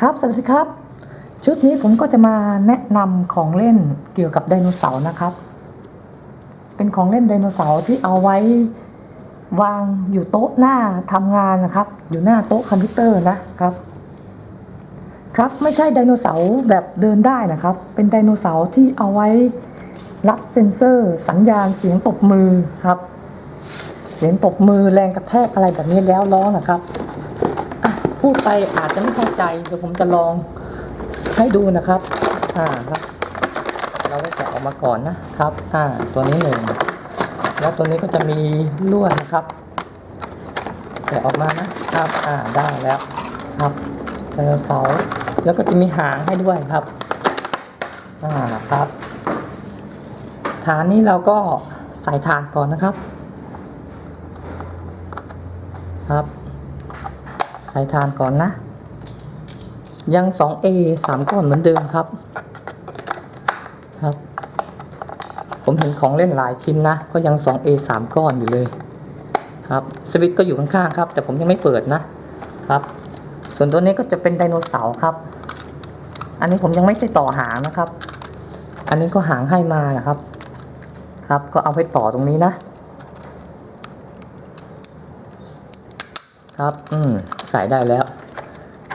ครับ สวัสดีครับ ชุดนี้ผมก็จะมาแนะนำของเล่นเกี่ยวกับไดโนเสาร์นะครับ เป็นของเล่นไดโนเสาร์ที่เอาไว้วางอยู่โต๊ะหน้าทำงานนะครับ อยู่หน้าโต๊ะคอมพิวเตอร์นะครับ ครับไม่ใช่ไดโนเสาร์แบบเดินได้นะครับ เป็นไดโนเสาร์ที่เอาไว้รับเซ็นเซอร์ สัญญาณเสียงตบมือครับ เสียงตบมือแรงกระแทกอะไรแบบนี้แล้วร้องนะครับ พูดไปอาจจะไม่เข้าใจเดี๋ยวผมจะลองให้ดูนะครับ อ่าครับ เราก็แกะออกมาก่อนนะครับ อ่า ตัวนี้หนึ่งแล้วตัวนี้ก็จะมีลวดนะครับแกะออกมานะครับ อ่า ได้แล้วครับไดโนเสาร์แล้วก็จะมีหางให้ด้วยครับ อ่า ครับ ฐานนี้เราก็ใส่ฐานก่อนนะครับ ครับ ใส่ทานก่อนนะ ยัง 2A 3ก้อนเหมือนเดิมครับ ครับ ผมเห็นของเล่นหลายชิ้นนะ ก็ยัง 2A 3ก้อนอยู่เลย ครับ สวิตช์ก็อยู่ข้างๆครับ แต่ผมยังไม่เปิดนะ ครับ ส่วนตัวนี้ก็จะเป็นไดโนเสาร์ครับ อันนี้ผมยังไม่ได้ต่อหางนะครับ อันนี้ก็หางให้มานะครับ ครับ ก็เอาไปต่อตรงนี้นะครับ อืม ใส่ได้แล้ว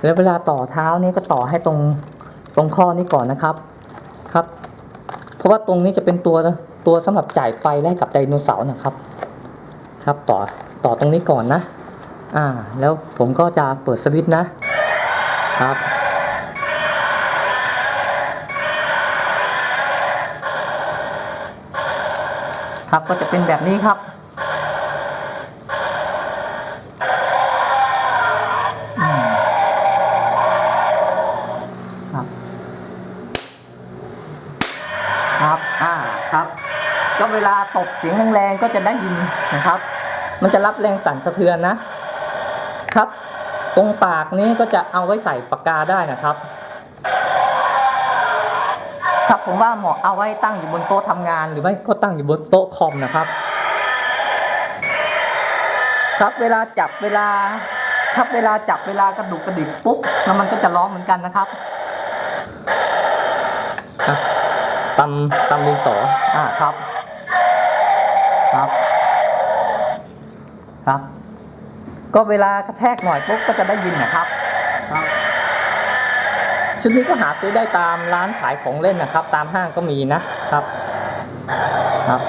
แล้วเวลาต่อเท้านี่ก็ต่อให้ตรงตรงข้อนี้ก่อนนะครับครับ เพราะว่าตรงนี้จะเป็นตัวตัวสำหรับจ่ายไฟให้กับไดโนเสาร์นะครับ ครับต่อต่อตรงนี้ก่อนนะ อ่า แล้วผมก็จะเปิดสวิตช์นะครับครับก็จะเป็นแบบนี้ครับ อ่าครับ ก็เวลาตบเสียงแรงๆก็จะได้ยินนะครับ มันจะรับแรงสั่นสะเทือนนะครับ ตรงปากนี้ก็จะเอาไว้ใส่ปากกาได้นะครับ ครับผมว่าเหมาะเอาไว้ตั้งอยู่บนโต๊ะทำงาน หรือไม่ก็ตั้งอยู่บนโต๊ะคอมนะครับ ครับเวลาจับเวลาครับเวลาจับเวลากระดุกกระดิกปุ๊บแล้วมันก็จะร้องเหมือนกันนะครับอะ ตำตำดินสออ่าครับ ครับ ครับ ก็เวลากระแทกหน่อยปุ๊บก็จะได้ยินนะครับครับ ชุดนี้ก็หาซื้อได้ตามร้านขายของเล่นนะครับ ตามห้างก็มีนะครับ ครับ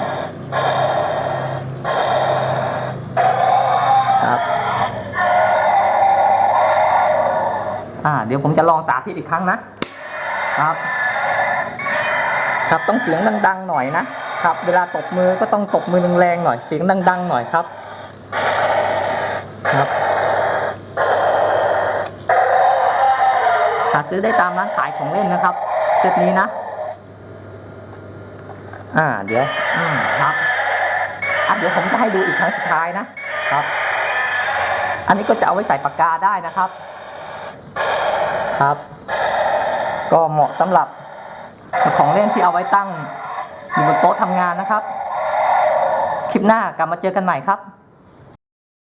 ครับอ่าเดี๋ยวผมจะลองสาธิตอีกครั้งนะครับ ครับต้องเสียงดังๆหน่อยนะครับเวลาตบมือก็ต้องตบมือแรงๆหน่อยเสียงดัง ๆ หน่อยครับครับหาซื้อได้ตามร้านขายของเล่นนะครับเซตนี้นะ อ่าเดี๋ยวอืมครับอะเดี๋ยวผมจะให้ดูอีกครั้งสุดท้ายนะครับ อันนี้ก็จะเอาไว้ใส่ปากกาได้นะครับ ครับ ก็เหมาะสำหรับ ของเล่นที่เอาไว้ตั้งอยู่บนโต๊ะทำงานนะครับ คลิปหน้ากลับมาเจอกันใหม่ครับ